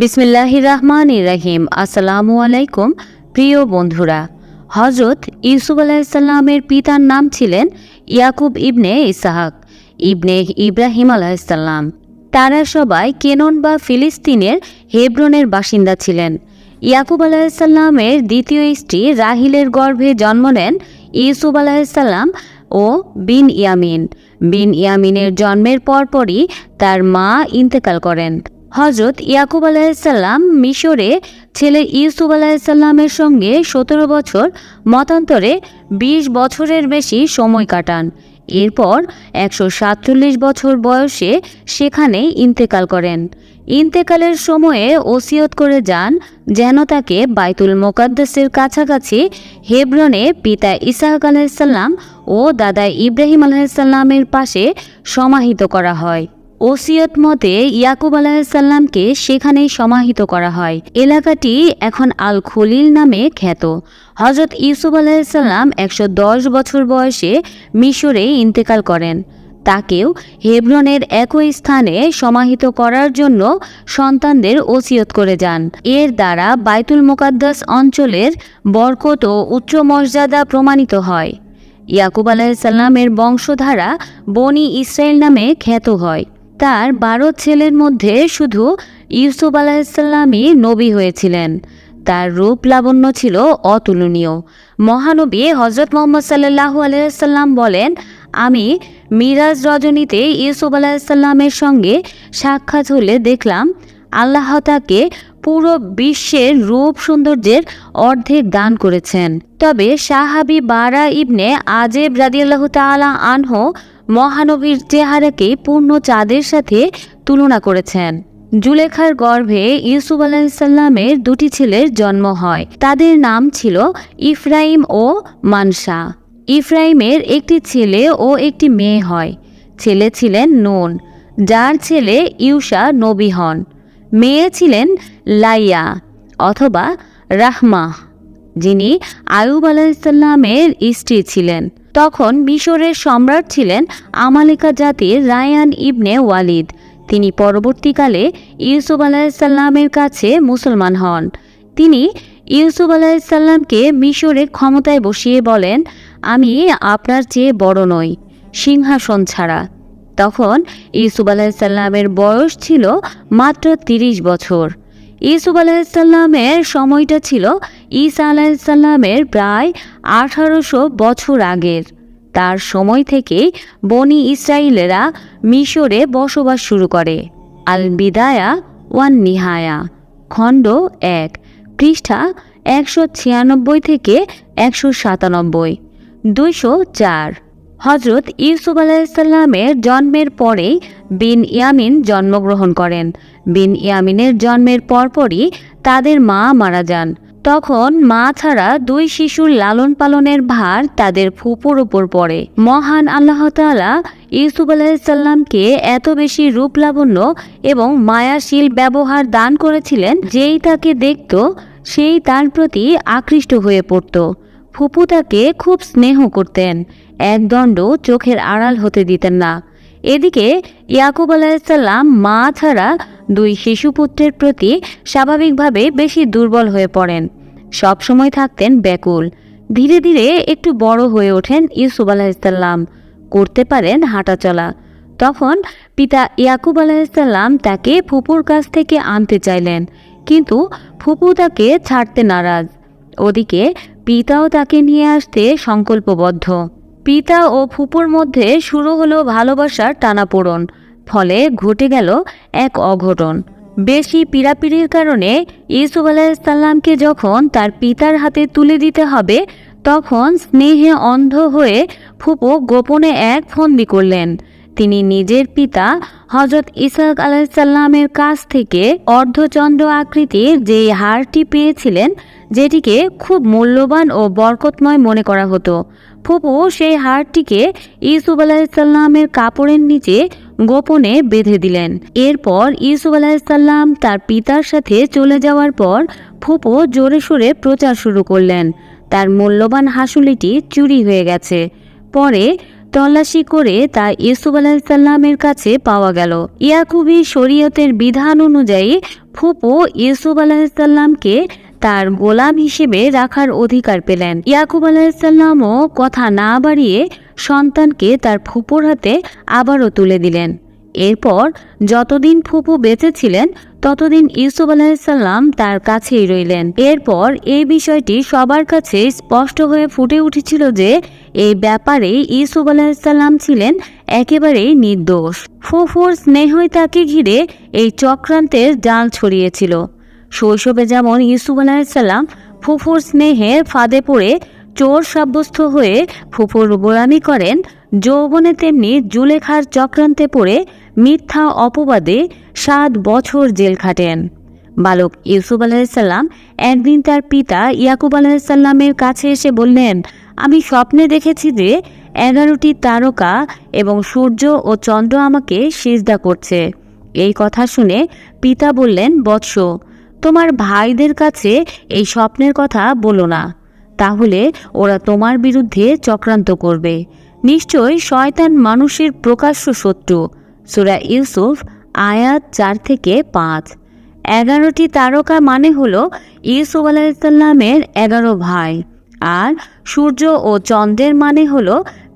বিসমিল্লাহির রহমান রাহিম। আসসালামু আলাইকুম প্রিয় বন্ধুরা। হজরত ইউসুফ আলাহিসাল্লামের পিতার নাম ছিলেন ইয়াকুব ইবনে ইসাহাক ইবনে ইব্রাহিম আলাহিসাল্লাম তারা সবাই কেনন বা ফিলিস্তিনের হেব্রনের বাসিন্দা ছিলেন। ইয়াকুব আলাহিসাল্লামের দ্বিতীয় স্ত্রী রাহিলের গর্ভে জন্ম নেন ইউসুফ আলাহিসাল্লাম ও বিন ইয়ামিন। বিন ইয়ামিনের জন্মের পরপরই তার মা ইন্তেকাল করেন। হজরত ইয়াকুব আলাহিসাল্লাম মিশরে ছেলে ইউসুফ আলাহিসাল্লামের সঙ্গে সতেরো বছর মতান্তরে ২০ বছরের বেশি সময় কাটান। এরপর একশো সাতচল্লিশ বছর বয়সে সেখানে ইন্তেকাল করেন। ইন্তেকালের সময়ে ওসিয়ত করে যান যেন তাকে বাইতুল মোকাদ্দাসের কাছাকাছি হেব্রনে পিতা ইসাহাক আলাহিসাল্লাম ও দাদা ইব্রাহিম আলাহিসাল্লামের পাশে সমাহিত করা হয়। ওসিয়ত মতে ইয়াকুব আলাহিসাল্লামকে সেখানেই সমাহিত করা হয়। এলাকাটি এখন আল খলিল নামে খ্যাত। হজরত ইউসুফ আলাহিসাল্লাম একশো দশ বছর বয়সে মিশরে ইন্তেকাল করেন। তাকেও হেব্রনের একই স্থানে সমাহিত করার জন্য সন্তানদের ওসিয়ত করে যান। এর দ্বারা বাইতুল মোকাদ্দাস অঞ্চলের বরকত ও উচ্চ মর্যাদা প্রমাণিত হয়। ইয়াকুব আলাহিসাল্লামের বংশধারা বনি ইসরায়েল নামে খ্যাত হয়। তার বারো ছেলের মধ্যে শুধু ইউসুফ আলাহিসাল্লামই নবী হয়েছিলেন। তার রূপ লাবণ্য ছিল অতুলনীয়। মহানবী হজরত মোহাম্মদ সাল্লাহু আলাইসাল্লাম বলেন, আমি মিরাজ রজনীতে ইউসুফ আলাহিসাল্লামের সঙ্গে সাক্ষাৎ হলে দেখলাম, আল্লাহ তাকে পুরো বিশ্বের রূপ সৌন্দর্যের অর্ধেক দান করেছেন। তবে সাহাবি বারা ইবনে আজেব রাদিয়াল্লাহ তাআলা আনহো মহানবীর চেহারাকে পূর্ণ চাঁদের সাথে তুলনা করেছেন। জুলেখার গর্ভে ইউসুফ আলাহিসাল্লামের দুটি ছেলের জন্ম হয়। তাদের নাম ছিল ইফরাইম ও মানসা। ইফরাইমের একটি ছেলে ও একটি মেয়ে হয়। ছেলে ছিলেন নুন, যার ছেলে ইউসা নবী হন। মেয়ে ছিলেন লাইয়া অথবা রাহমা যিনি আয়ুব আলাহিসাল্লামের স্ত্রী ছিলেন। তখন মিশরের সম্রাট ছিলেন আমালিকা জাতির রায়ান ইবনে ওয়ালিদ। তিনি পরবর্তীকালে ইউসুফ আলাহিসাল্লামের কাছে মুসলমান হন। তিনি ইউসুফ আলাহিসাল্লামকে মিশরের ক্ষমতায় বসিয়ে বলেন, আমি আপনার চেয়ে বড় নই, সিংহাসন ছাড়া। তখন ইউসুফ আলাহিসাল্লামের বয়স ছিল মাত্র তিরিশ বছর। ইউসুফ আলাহিসাল্লামের সময়টা ছিল ঈসা আলাহিসাল্লামের প্রায় আঠারোশো বছর আগের। তার সময় থেকেই বনি ইসরায়েলেরা মিশরে বসবাস শুরু করে। আল বিদায়া ওয়ান নিহায়া, খণ্ড এক, পৃষ্ঠা একশো ছিয়ানব্বই থেকে একশো সাতানব্বই, দুইশো চার। হজরত ইউসুফ আলাইসাল্লামের জন্মের পরেই বিন ইয়ামিন জন্মগ্রহণ করেন। বিন ইয়ামিনের জন্মের পরপরই তাদের মা মারা যান। তখন মা ছাড়া দুই শিশুর লালন পালনের ভার তাদের ফুপুর উপর পড়ে। মহান আল্লাহ তাআলা ইউসুফ আলাহিসাল্লামকে এত বেশি রূপ লাবণ্য এবং মায়াশীল ব্যবহার দান করেছিলেন যেই তাকে দেখত, সেই তার প্রতি আকৃষ্ট হয়ে পড়ত। ফুপু তাকে খুব স্নেহ করতেন একদণ্ড চোখের আড়াল হতে দিতেন না। এদিকে ইয়াকুব আলাহিসাল্লাম মা ছাড়া দুই শিশুপুত্রের প্রতি স্বাভাবিকভাবে বেশি দুর্বল হয়ে পড়েন। সবসময় থাকতেন ব্যাকুল। ধীরে ধীরে একটু বড় হয়ে ওঠেন ইউসুফ আলাহিসাল্লাম করতে পারেন হাঁটাচলা। তখন পিতা ইয়াকুব আলাহিসাল্লাম তাকে ফুপুর কাছ থেকে আনতে চাইলেন, কিন্তু ফুপু তাকে ছাড়তে নারাজ। ওদিকে পিতাও তাকে নিয়ে আসতে সংকল্পবদ্ধ। পিতা ও ফুপুর মধ্যে শুরু হলো ভালোবাসার টানাপোড়ন, ফলে ঘটে গেল এক অঘটন। বেশি পীড়াপিড়ির কারণে ইউসুফ আলাহিসাল্লামকে যখন তার পিতার হাতে তুলে দিতে হবে, তখন স্নেহে অন্ধ হয়ে ফুপু গোপনে এক ফন্দি করলেন। তিনি নিজের পিতা হজরত ইসাক আলাহিসাল্লামের কাছ থেকে অর্ধচন্দ্র আকৃতির যে হারটি পেয়েছিলেন, যেটিকে খুব মূল্যবান ও বরকতময় মনে করা হতো। ফুপু সেই হারটিকে ইউসুফ আলাহিসাল্লামের কাপড়ের নিচে গোপনে বেঁধে দিলেন। এরপর ইউসুফ আলাহিসাল্লাম তার পিতার সাথে চলে যাওয়ার পর ফুপু জোরে সোরে প্রচার শুরু করলেন। তার মূল্যবান হাসুলিটি চুরি হয়ে গেছে। পরে তল্লাশি করে তা ইউসুফ আলাহিসাল্লামের কাছে পাওয়া গেল। ইয়াকুবি শরীয়তের বিধান অনুযায়ী ফুপু ইউসুফ আলাহিসাল্লামকে তার গোলাম হিসেবে রাখার অধিকার পেলেন। ইয়াকুব আলাহিসাল্লামও কথা না বাড়িয়ে সন্তানকে তার ফুপুর হাতে আবারও তুলে দিলেন। এরপর যতদিন ফুপু বেঁচে ছিলেন, ততদিন ইউসুফ আলাহিসাল্লাম তার কাছেই রইলেন। এরপর এই বিষয়টি সবার কাছে স্পষ্ট হয়ে ফুটে উঠেছিল যে, এই ব্যাপারে ইউসুফ আলাহিসাল্লাম ছিলেন একেবারেই নির্দোষ। ফুফুর স্নেহই তাকে ঘিরে এই চক্রান্তের ডাল ছড়িয়েছিল। শৈশবে যেমন ইউসুফ আলাহিসাল্লাম ফুফুর স্নেহে ফাঁদে পড়ে চোর সাব্যস্ত হয়ে ফুফুর গোলামি করেন, যৌবনে তেমনি জুলেখার চক্রান্তে পড়ে মিথ্যা অপবাদে সাত বছর জেল খাটেন। বালক ইউসুফ আলাহিসাল্লাম একদিন তার পিতা ইয়াকুব আলাহিসাল্লামের কাছে এসে বললেন, আমি স্বপ্নে দেখেছি যে এগারোটি তারকা এবং সূর্য ও চন্দ্র আমাকে সিজদা করছে। এই কথা শুনে পিতা বললেন, বৎস তোমার ভাইদের কাছে এই স্বপ্নের কথা বলো না। তাহলে ওরা তোমার বিরুদ্ধে চক্রান্ত করবে। নিশ্চয় শয়তান মানুষের প্রকাশ্য শত্রু। সুরা ইউসুফ, আয়াত চার থেকে পাঁচ। এগারোটি তারকা মানে হল ইউসুফ আলাহিসাল্লামের এগারো ভাই। আর সূর্য ও চন্দ্রের মানে হল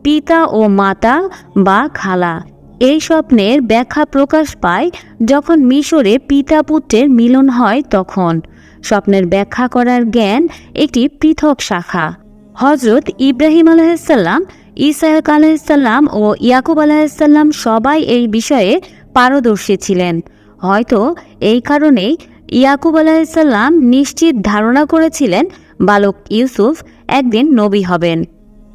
পিতা ও মাতা বা খালা। এই স্বপ্নের ব্যাখ্যা প্রকাশ পায় যখন মিশরে পিতা পুত্রের মিলন হয় তখন। স্বপ্নের ব্যাখ্যা করার জ্ঞান একটি পৃথক শাখা। হজরত ইব্রাহিম আলাহিসাল্লাম ইসাহাক আলাহিসাল্লাম ও ইয়াকুব আলাহিসাল্লাম সবাই এই বিষয়ে পারদর্শী ছিলেন। হয়তো এই কারণেই ইয়াকুব আলাহিসাল্লাম নিশ্চিত ধারণা করেছিলেন বালক ইউসুফ একদিন নবী হবেন।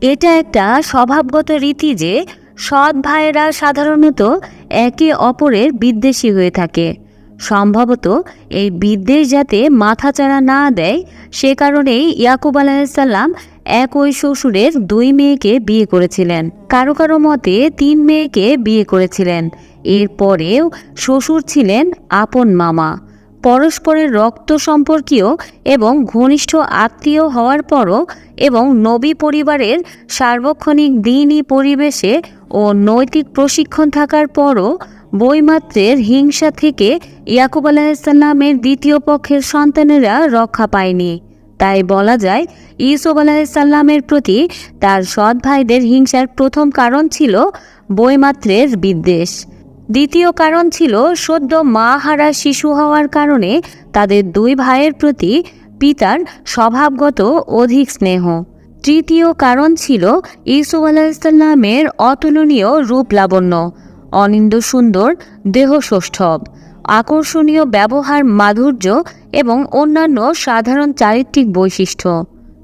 এটা একটা স্বভাবগত রীতি যে সৎ ভাইয়েরা সাধারণত একে অপরের বিদ্বেষী হয়ে থাকে। সম্ভবত এই বিদ্বেষ যাতে মাথাচাড়া না দেয়, সে কারণেই ইয়াকুব আলাহিসাল্লাম এক ওই শ্বশুরের দুই মেয়েকে বিয়ে করেছিলেন। কারও কারও মতে তিন মেয়েকে বিয়ে করেছিলেন। এরপরেও শ্বশুর ছিলেন আপন মামা। পরস্পরের রক্ত সম্পর্কীয় এবং ঘনিষ্ঠ আত্মীয় হওয়ার পরও এবং নবী পরিবারের সার্বক্ষণিক দিনই পরিবেশে ও নৈতিক প্রশিক্ষণ থাকার পরও বইমাত্রের হিংসা থেকে ইয়াকুব আলাহিসাল্লামের দ্বিতীয় পক্ষের সন্তানেরা রক্ষা পায়নি। তাই বলা যায়, ইউসুফ আলাহিসাল্লামের প্রতি তার সৎ ভাইদের হিংসার প্রথম কারণ ছিল বইমাত্রের বিদ্বেষ। দ্বিতীয় কারণ ছিল সদ্য মা হারা শিশু হওয়ার কারণে তাদের দুই ভাইয়ের প্রতি পিতার স্বভাবগত অধিক স্নেহ। তৃতীয় কারণ ছিল ইসুফ আলাহিসাল্লামের অতুলনীয় রূপ লাবণ্য অনিন্দ সুন্দর দেহ সৌষ্ঠব আকর্ষণীয় ব্যবহার, মাধুর্য এবং অন্যান্য সাধারণ চারিত্রিক বৈশিষ্ট্য।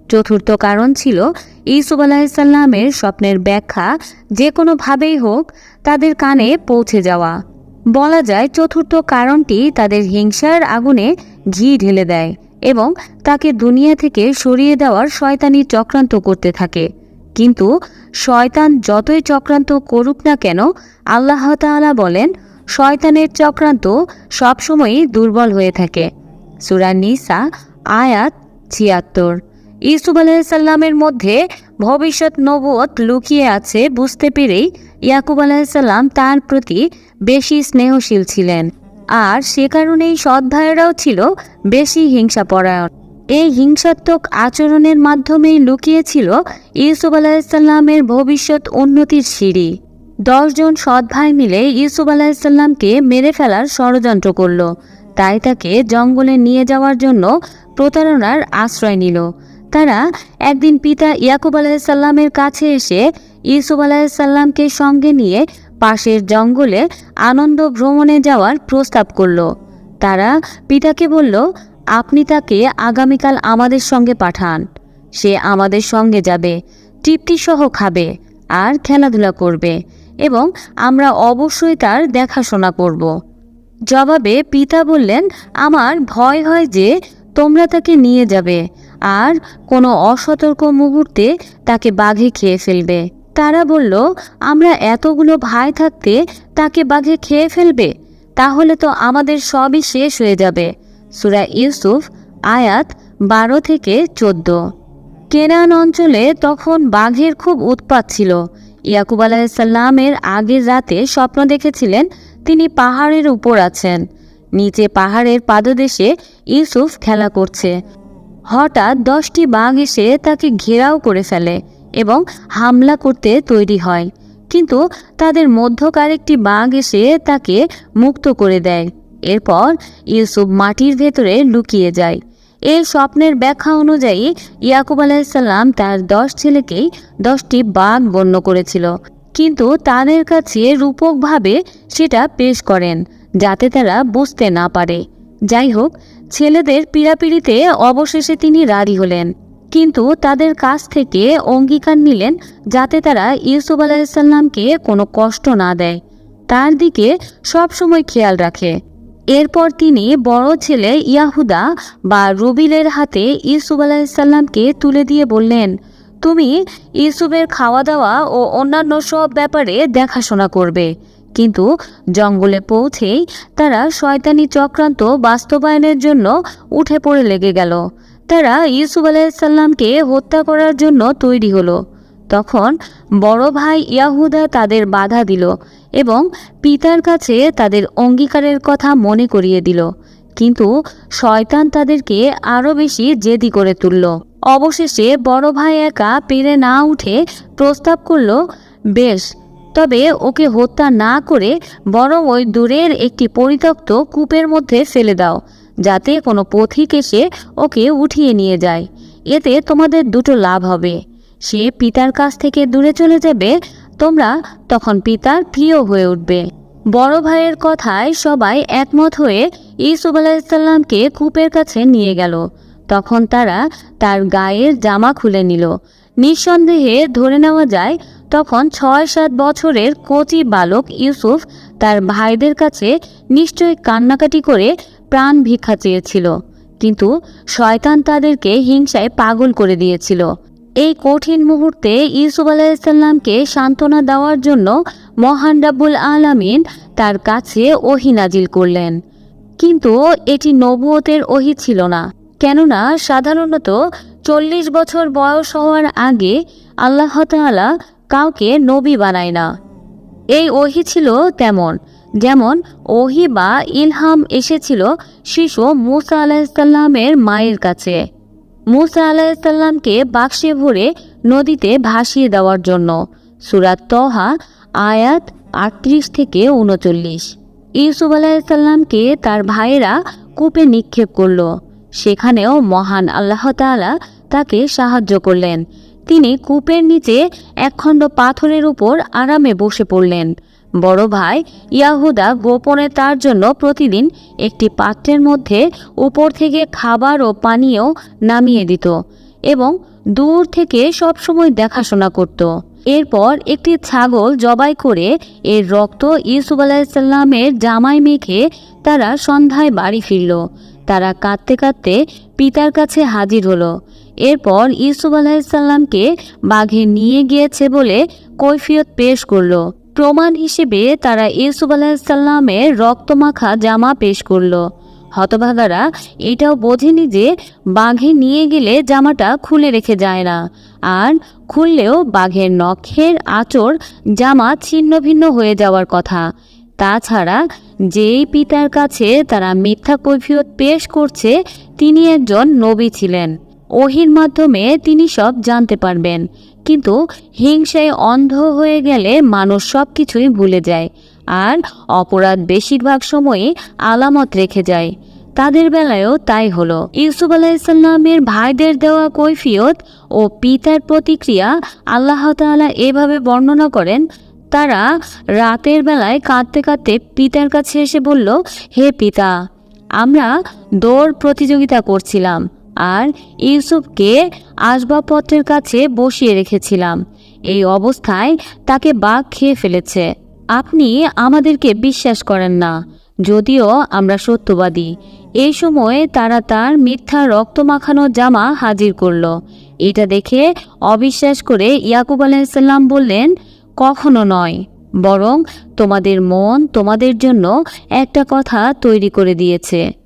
চতুর্থ কারণ ছিল ইসুফ আলাহিসাল্লামের স্বপ্নের ব্যাখ্যা, যে কোনোভাবেই হোক তাদের কানে পৌঁছে যাওয়া। বলা যায় চতুর্থ কারণটি তাদের হিংসার আগুনে ঘি ঢেলে দেয় এবং তাকে দুনিয়া থেকে সরিয়ে দেওয়ার শয়তানি চক্রান্ত করতে থাকে। কিন্তু শয়তান যতই চক্রান্ত করুক না কেন, আল্লাহ তাআলা বলেন, শয়তানের চক্রান্ত সবসময়ই দুর্বল হয়ে থাকে। সুরা নিসা, আয়াত ছিয়াত্তর। ইসুফ আলাহিসাল্লামের মধ্যে ভবিষ্যৎ নবুয়ত লুকিয়ে আছে বুঝতে পেরেই ইয়াকুব আলাহিসাল্লাম তার প্রতি বেশি স্নেহশীল ছিলেন। আর সে কারণেই সৎ ভাইয়েরাও ছিল বেশি হিংসাপরায়ণ। এই হিংসাত্মক আচরণের মাধ্যমেই লুকিয়েছিল ইউসুফ আলাহিসাল্লামের ভবিষ্যৎ উন্নতির সিঁড়ি। দশজন সৎ ভাই মিলে ইউসুফ আলাহিসাল্লামকে মেরে ফেলার ষড়যন্ত্র করল। তাই তাকে জঙ্গলে নিয়ে যাওয়ার জন্য প্রতারণার আশ্রয় নিল। তারা একদিন পিতা ইয়াকুব আলাহিসাল্লামের কাছে এসে ইউসুফ আলাহিসাল্লামকে সঙ্গে নিয়ে পাশের জঙ্গলে আনন্দ ভ্রমণে যাওয়ার প্রস্তাব করল। তারা পিতাকে বলল, আপনি তাকে আগামীকাল আমাদের সঙ্গে পাঠান। সে আমাদের সঙ্গে যাবে তৃপ্তি সহ খাবে, আর খেলাধুলা করবে এবং আমরা অবশ্যই তার দেখাশোনা করব। জবাবে পিতা বললেন, আমার ভয় হয় যে তোমরা তাকে নিয়ে যাবে আর কোনো অসতর্ক মুহূর্তে তাকে বাঘে খেয়ে ফেলবে। তারা বলল, আমরা এতগুলো ভাই থাকতে তাকে বাঘে খেয়ে ফেলবে? তাহলে তো আমাদের সবই শেষ হয়ে যাবে। সুরা ইউসুফ, আয়াত বারো থেকে চোদ্দ। কেনান অঞ্চলে তখন বাঘের খুব উৎপাত ছিল। ইয়াকুব আলাহিসাল্লামের আগের রাতে স্বপ্ন দেখেছিলেন তিনি পাহাড়ের উপর আছেন। নিচে পাহাড়ের পাদদেশে ইউসুফ খেলা করছে। হঠাৎ দশটি বাঘ এসে তাকে ঘেরাও করে ফেলে এবং হামলা করতে তৈরি হয়। কিন্তু তাদের মধ্যকার একটি বাঘ এসে তাকে মুক্ত করে দেয়। এরপর ইউসুফ মাটির ভেতরে লুকিয়ে যায়। এই স্বপ্নের ব্যাখ্যা অনুযায়ী ইয়াকুব আলাইসাল্লাম তার দশ ছেলেকেই দশটি বাঘ গণ্য করেছিল। কিন্তু তাদের কাছে রূপকভাবে সেটা পেশ করেন, যাতে তারা বুঝতে না পারে। যাই হোক ছেলেদের পীড়াপিড়িতে অবশেষে তিনি রাজি হলেন। কিন্তু তাদের কাছ থেকে অঙ্গীকার নিলেন যাতে তারা ইউসুফ আলাহিসাল্লামকে কোনো কষ্ট না দেয়। তার দিকে সবসময় খেয়াল রাখে। এরপর তিনি বড় ছেলে ইয়াহুদা বা রবিলের হাতে ইউসুফ আলাহিসাল্লামকে তুলে দিয়ে বললেন, তুমি ইউসুফের খাওয়া দাওয়া ও অন্যান্য সব ব্যাপারে দেখাশোনা করবে। কিন্তু জঙ্গলে পৌঁছেই তারা শয়তানি চক্রান্ত বাস্তবায়নের জন্য উঠে পড়ে লেগে গেল। তারা ইউসুফ আলাইসাল্লামকে হত্যা করার জন্য তৈরি হলো। তখন বড় ভাই ইয়াহুদা তাদের বাধা দিল এবং পিতার কাছে তাদের অঙ্গীকারের কথা মনে করিয়ে দিল। কিন্তু শয়তান তাদেরকে আরও বেশি জেদি করে তুলল। অবশেষে বড় ভাই একা পেরে না উঠে প্রস্তাব করল, বেশ তবে ওকে হত্যা না করে বরং ওই দূরের একটি পরিত্যক্ত কূপের মধ্যে ফেলে দাও, যাতে কোনো পথিক এসে ওকে উঠিয়ে নিয়ে যায়। এতে তোমাদের দুটো লাভ হবে। সে পিতার কাছ থেকে দূরে চলে যাবে, তোমরা তখন পিতার প্রিয় হয়ে উঠবে। বড় ভাইয়ের কথায় সবাই একমত হয়ে ইসুফ আলাহিসাল্লামকে কূপের কাছে নিয়ে গেল। তখন তারা তার গায়ের জামা খুলে নিল। নিঃসন্দেহে ধরে নেওয়া যায় তখন ছয় সাত বছরের কচি বালক ইউসুফ তার ভাইদের কাছে নিশ্চয় কান্নাকাটি করে প্রাণ ভিক্ষা চেয়েছিল। কিন্তু শয়তান তাদেরকে হিংসায় পাগল করে দিয়েছিল। এই কঠিন মুহূর্তে ইউসুফ আলাইসাল্লামকে সান্ত্বনা দেওয়ার জন্য মহান রাব্বুল আলামিন তার কাছে ওহি নাজিল করলেন। কিন্তু এটি নবুয়তের ওহি ছিল না। কেননা সাধারণত চল্লিশ বছর বয়স হওয়ার আগে আল্লাহ তাআলা কাউকে নবী বানায় না। এই ওহি ছিল তেমন, যেমন ওহি বা ইলহাম এসেছিল শিশু মুসা আলাহিসাল্লামের মায়ের কাছে। মুসা আলাহিসাল্লামকে বাক্সে ভরে নদীতে ভাসিয়ে দেওয়ার জন্য। সুরাত তহা, আয়াত আটত্রিশ থেকে উনচল্লিশ। ইউসুফ আলাহিসাল্লামকে তার ভাইয়েরা কূপে নিক্ষেপ করল। সেখানেও মহান আল্লাহ তাআলা তাকে সাহায্য করলেন। তিনি কূপের নিচে একখণ্ড পাথরের উপর আরামে বসে পড়লেন। বড় ভাই ইয়াহুদা গোপনে তার জন্য প্রতিদিন একটি পাত্রের মধ্যে উপর থেকে খাবার ও পানীয় নামিয়ে দিত এবং দূর থেকে সবসময় দেখাশোনা করত। এরপর একটি ছাগল জবাই করে এর রক্ত ইউসুফ আলাহিসাল্লামের জামাই মেখে তারা সন্ধ্যায় বাড়ি ফিরল। তারা কাঁদতে কাঁদতে পিতার কাছে হাজির হলো। এরপর ইউসুফ আলাহিসাল্লামকে বাঘে নিয়ে গিয়েছে বলে কৈফিয়ত পেশ করল। প্রমাণ হিসেবে তারা ইউসুফ আলাহিসাল্লামের রক্তমাখা জামা পেশ করল। হতভাগারা এটাও বোঝেনি যে বাঘে নিয়ে গেলে জামাটা খুলে রেখে যায় না, আর খুললেও বাঘের নখের আঁচড় জামা ছিন্ন ভিন্ন হয়ে যাওয়ার কথা। তাছাড়া যেই পিতার কাছে তারা মিথ্যা কৈফিয়ত পেশ করছে, তিনি একজন নবী ছিলেন। ওহির মাধ্যমে তিনি সব জানতে পারবেন। কিন্তু হিংসায় অন্ধ হয়ে গেলে মানুষ সব কিছুই ভুলে যায় আর অপরাধ বেশিরভাগ সময়ই আলামত রেখে যায়। তাদের বেলায়ও তাই হলো। ইউসুফ আলাইসাল্লামের ভাইদের দেওয়া কৈফিয়ত ও পিতার প্রতিক্রিয়া আল্লাহ তাআলা এভাবে বর্ণনা করেন, তারা রাতের বেলায় কাঁদতে কাঁদতে পিতার কাছে এসে বলল, হে পিতা, আমরা দৌড় প্রতিযোগিতা করছিলাম। আর ইউসুফকে আসবাবপত্রের কাছে বসিয়ে রেখেছিলাম। এই অবস্থায় তাকে বাঘ খেয়ে ফেলেছে। আপনি আমাদেরকে বিশ্বাস করেন না, যদিও আমরা সত্যবাদী। এই সময়ে তারা তার মিথ্যা রক্ত মাখানো জামা হাজির করল। এটা দেখে অবিশ্বাস করে ইয়াকুব আলাইসাল্লাম বললেন, কখনো নয়, বরং তোমাদের মন তোমাদের জন্য একটা কথা তৈরি করে দিয়েছে।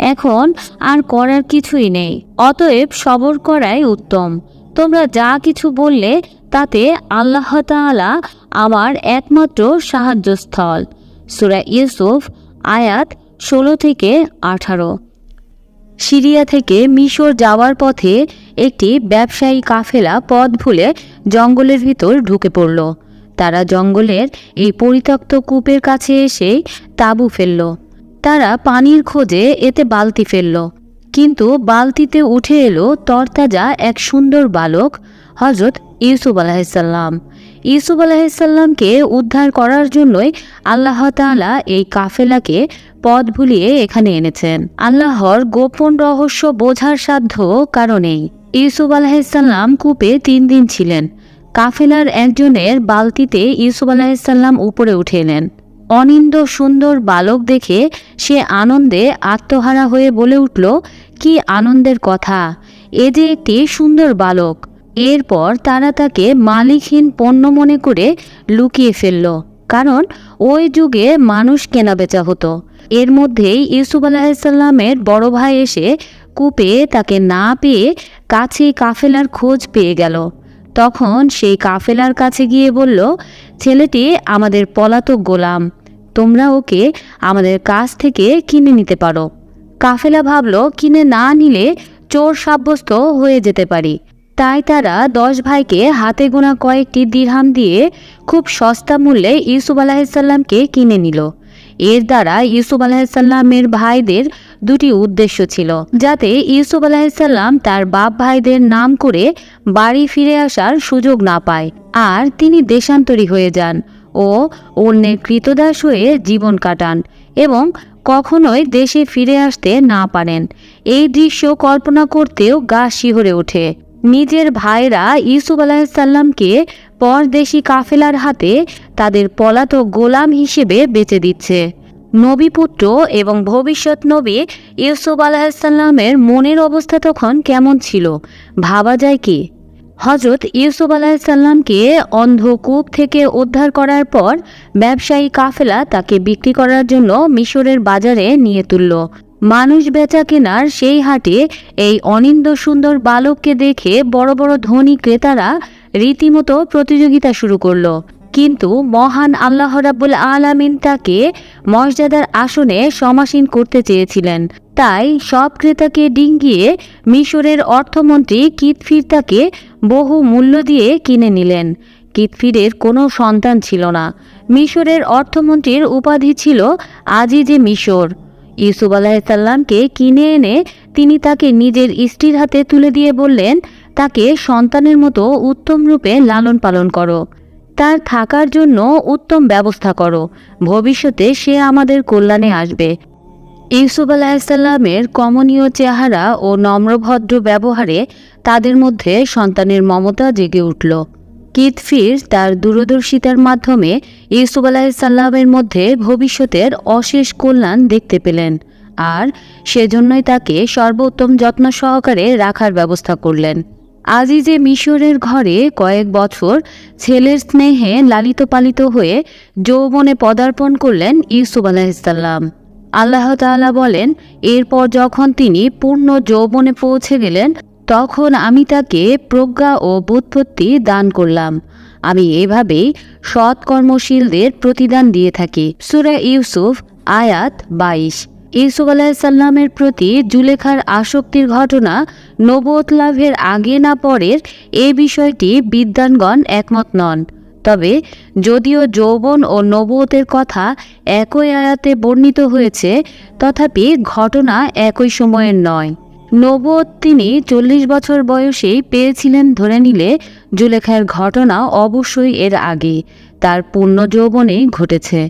এখন আর করার কিছুই নেই। অতএব সবর করাই উত্তম। তোমরা যা কিছু বললে, তাতে আল্লাহ তাআলা আমার একমাত্র সাহায্যস্থল। সুরা ইউসুফ, আয়াত ষোলো থেকে আঠারো। সিরিয়া থেকে মিশর যাওয়ার পথে একটি ব্যবসায়ী কাফেলা পথ ভুলে জঙ্গলের ভিতর ঢুকে পড়ল। তারা জঙ্গলের এই পরিত্যক্ত কূপের কাছে এসে তাঁবু ফেলল। তারা পানির খোঁজে এতে বালতি ফেলল। কিন্তু বালতিতে উঠে এলো তরতাজা এক সুন্দর বালক হজরত ইউসুফ আলাহিসাল্লাম ইউসুফ আলাহিসাল্লামকে উদ্ধার করার জন্যই আল্লাহ তাআলা এই কাফেলাকে পথ ভুলিয়ে এখানে এনেছেন। আল্লাহর গোপন রহস্য বোঝার সাধ্য কারণেই ইউসুফ আলাহিসাল্লাম কূপে তিন দিন ছিলেন। কাফেলার একজনের বালতিতে ইউসুফ আলাহিসাল্লাম উপরে উঠে এলেন। অনিন্দ সুন্দর বালক দেখে সে আনন্দে আত্মহারা হয়ে বলে উঠল, কি আনন্দের কথা, এ যে একটি সুন্দর বালক। এরপর তারা তাকে মালিকহীন পণ্য মনে করে লুকিয়ে ফেলল, কারণ ওই যুগে মানুষ কেনাবেচা হতো। এর মধ্যেই ইউসুফ আলাহিসাল্লামের বড় ভাই এসে কূপে তাকে না পেয়ে কাছে কাফেলার খোঁজ পেয়ে গেল। তখন সেই কাফেলার কাছে গিয়ে বলল, ছেলেটি আমাদের পলাতক গোলাম। তোমরা ওকে আমাদের কাছ থেকে কিনে নিতে পারো। কাফেলা ভাবল, কিনে না নিলে চোর সাব্যস্ত হয়ে যেতে পারি। তাই তারা দশ ভাইকে হাতে গোনা কয়েকটি দিরহাম দিয়ে খুব সস্তা মূল্যে ইউসুফ আলাহিসাল্লামকে কিনে নিল। এর দ্বারা ইউসুফ আলাহিসাল্লামের ভাইদের দুটি উদ্দেশ্য ছিল, যাতে ইউসুফ আলাহিসাল্লাম তার বাপ ভাইদের নাম করে বাড়ি ফিরে আসার সুযোগ না পায়। আর তিনি দেশান্তরী হয়ে যান। ও অন্যের কৃতদাস হয়ে জীবন কাটান এবং কখনোই দেশে ফিরে আসতে না পারেন। এই দৃশ্য কল্পনা করতেও গা শিহরে ওঠে। নিজের ভাইরা ইউসুফ আলাহিসাল্লামকে পরদেশি কাফেলার হাতে তাদের পলাতক গোলাম হিসেবে বেচে দিচ্ছে। নবীপুত্র এবং ভবিষ্যৎ নবী ইউসুফ আলাহিসাল্লামের মনের অবস্থা তখন কেমন ছিল? ভাবা যায় কি? হজরত ইউসুফ আলাহিসাল্লামকে অন্ধকূপ থেকে উদ্ধার করার পর ব্যবসায়ী কাফেলা তাকে বিক্রি করার জন্য মিশরের বাজারে নিয়ে তুলল। মানুষ বেচা কেনার সেই হাটে এই অনিন্দ সুন্দর বালককে দেখে বড় বড় ধনী ক্রেতারা রীতিমতো প্রতিযোগিতা শুরু করল। কিন্তু মহান আল্লাহ রাব্বুল আলামিন তাকে মর্যাদার আসনে সমাসীন করতে চেয়েছিলেন। তাই সব ক্রেতাকে ডিঙ্গিয়ে মিশরের অর্থমন্ত্রী কিতফির তাকে বহু মূল্য দিয়ে কিনে নিলেন। কিতফিরের কোনো সন্তান ছিল না। মিশরের অর্থমন্ত্রীর উপাধি ছিল আজিজে মিশর। ইউসুফ আলাহিসাল্লামকে কিনে এনে তিনি তাকে নিজের স্ত্রীর হাতে তুলে দিয়ে বললেন, তাকে সন্তানের মতো উত্তম রূপে লালন পালন করো। তার থাকার জন্য উত্তম ব্যবস্থা করো। ভবিষ্যতে সে আমাদের কল্যাণে আসবে। ইউসুফ আলাহিসাল্লামের কমনীয় চেহারা ও নম্রভদ্র ব্যবহারে তাদের মধ্যে সন্তানের মমতা জেগে উঠল। কিতফির তার দূরদর্শিতার মাধ্যমে ইউসুফ আলাহিসাল্লামের মধ্যে ভবিষ্যতের অশেষ কল্যাণ দেখতে পেলেন আর সেজন্যই তাকে সর্বোত্তম যত্ন সহকারে রাখার ব্যবস্থা করলেন। আজিজে মিশরের ঘরে কয়েক বছর ছেলের স্নেহে লালিত পালিত হয়ে যৌবনে পদার্পণ করলেন ইউসুফ আলাহিসাল্লাম আল্লাহ তাআলা বলেন, এরপর যখন তিনি পূর্ণ যৌবনে পৌঁছে গেলেন, তখন আমি তাকে প্রজ্ঞা ও বুৎপত্তি দান করলাম। আমি এভাবেই সৎ কর্মশীলদের প্রতিদান দিয়ে থাকি। সুরা ইউসুফ, আয়াত বাইশ। ইউসুফ আলাহিসাল্লামের প্রতি জুলেখার আসক্তির ঘটনা নবত লাভের আগে না পরের এ বিষয়টি বিদ্বানগণ একমত নন। তবে যদিও যৌবন ও নবতের কথা একই আয়াতে বর্ণিত হয়েছে, তথাপি ঘটনা একই সময়ের নয়। নবত তিনি চল্লিশ বছর বয়সেই পেয়েছিলেন ধরে নিলে জুলেখার ঘটনা অবশ্যই এর আগে, তার পূর্ণ যৌবনেই ঘটেছে।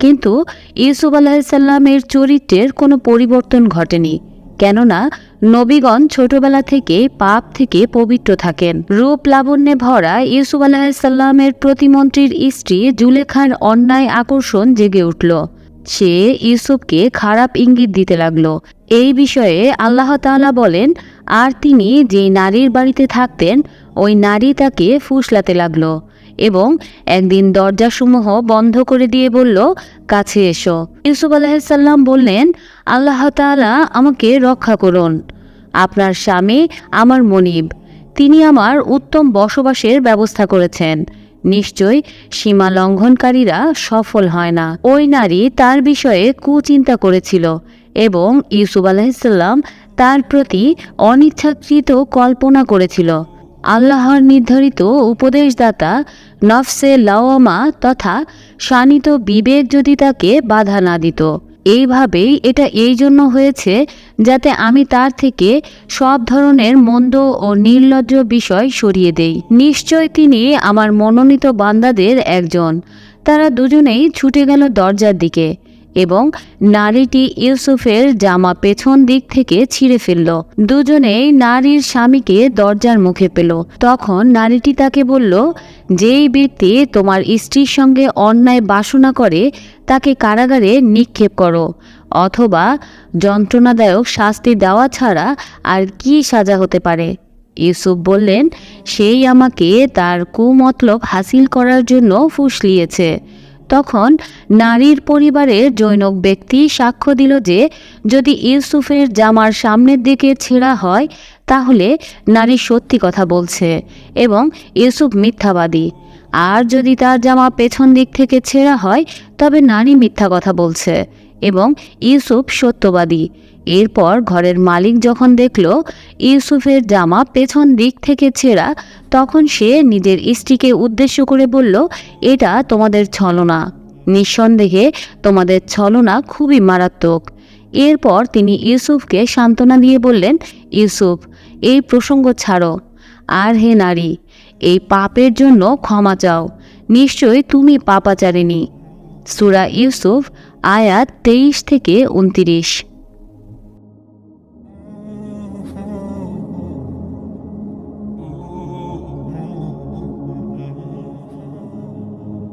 কিন্তু ইউসুফ আলাহিসাল্লামের চরিত্রের কোনো পরিবর্তন ঘটেনি, কেননা নবীগণ ছোটবেলা থেকে পাপ থেকে পবিত্র থাকেন। রূপ লাবণ্যে ভরা ইউসুফ আলাহিসাল্লামের প্রতিমন্ত্রীর স্ত্রী জুলেখার অন্যায় আকর্ষণ জেগে উঠল। সে ইউসুফকে খারাপ ইঙ্গিত দিতে লাগল। এই বিষয়ে আল্লাহ তাআলা বলেন, আর তিনি যে নারীর বাড়িতে থাকতেন, ওই নারী তাকে ফুসলাতে লাগল। এবং একদিন দরজাসমূহ বন্ধ করে দিয়ে বলল, কাছে এসো। ইউসুফ আলাহিসাল্লাম বললেন, আল্লাহ তাআলা আমাকে রক্ষা করুন। আপনার স্বামী আমার মনিব। তিনি আমার উত্তম বসবাসের ব্যবস্থা করেছেন। নিশ্চয় সীমা লঙ্ঘনকারীরা সফল হয় না। ওই নারী তার বিষয়ে কুচিন্তা করেছিল এবং ইউসুফ আলাহিসাল্লাম তার প্রতি অনিচ্ছাকৃত কল্পনা করেছিল। আল্লাহর নির্ধারিত উপদেশদাতা নফসে লাওয়ামা তথা শানিত বিবেক যদি তাকে বাধা না দিত। এইভাবেই এটা এই জন্য হয়েছে যাতে আমি তার থেকে সব ধরনের মন্দ ও নির্লজ্জ বিষয় সরিয়ে দেই। নিশ্চয় তিনি আমার মনোনীত বান্দাদের একজন। তারা দুজনেই ছুটে গেল দরজার দিকে। এবং নারীটি ইউসুফের জামা পেছন দিক থেকে ছিঁড়ে ফেলল। দুজনেই নারীর স্বামীকে দরজার মুখে পেল। তখন নারীটি তাকে বলল, যেই ব্যক্তি তোমার স্ত্রীর সঙ্গে অন্যায় বাসনা করে, তাকে কারাগারে নিক্ষেপ করো, অথবা যন্ত্রণাদায়ক শাস্তি দেওয়া ছাড়া আর কি সাজা হতে পারে? ইউসুফ বললেন, সেই আমাকে তার কুমতলব হাসিল করার জন্য ফুসলিয়েছে তখন নারীর পরিবারের জৈনক ব্যক্তি সাক্ষ্য দিল যে, যদি ইউসুফের জামার সামনের দিকে ছেঁড়া হয়, তাহলে নারী সত্যি কথা বলছে এবং ইউসুফ মিথ্যাবাদী। আর যদি তার জামা পেছন দিক থেকে ছেঁড়া হয়, তবে নারী মিথ্যা কথা বলছে এবং ইউসুফ সত্যবাদী। এরপর ঘরের মালিক যখন দেখল ইউসুফের জামা পেছন দিক থেকে ছেঁড়া তখন সে নিজের স্ত্রীকে উদ্দেশ্য করে বলল, এটা তোমাদের ছলনা। নিঃসন্দেহে তোমাদের ছলনা খুবই মারাত্মক। এরপর তিনি ইউসুফকে সান্ত্বনা দিয়ে বললেন, ইউসুফ, এই প্রসঙ্গ ছাড়ো। আর হে নারী, এই পাপের জন্য ক্ষমা চাও। নিশ্চয় তুমি পাপাচারিণী। সুরা ইউসুফ, আয়াত তেইশ থেকে উনতিরিশ।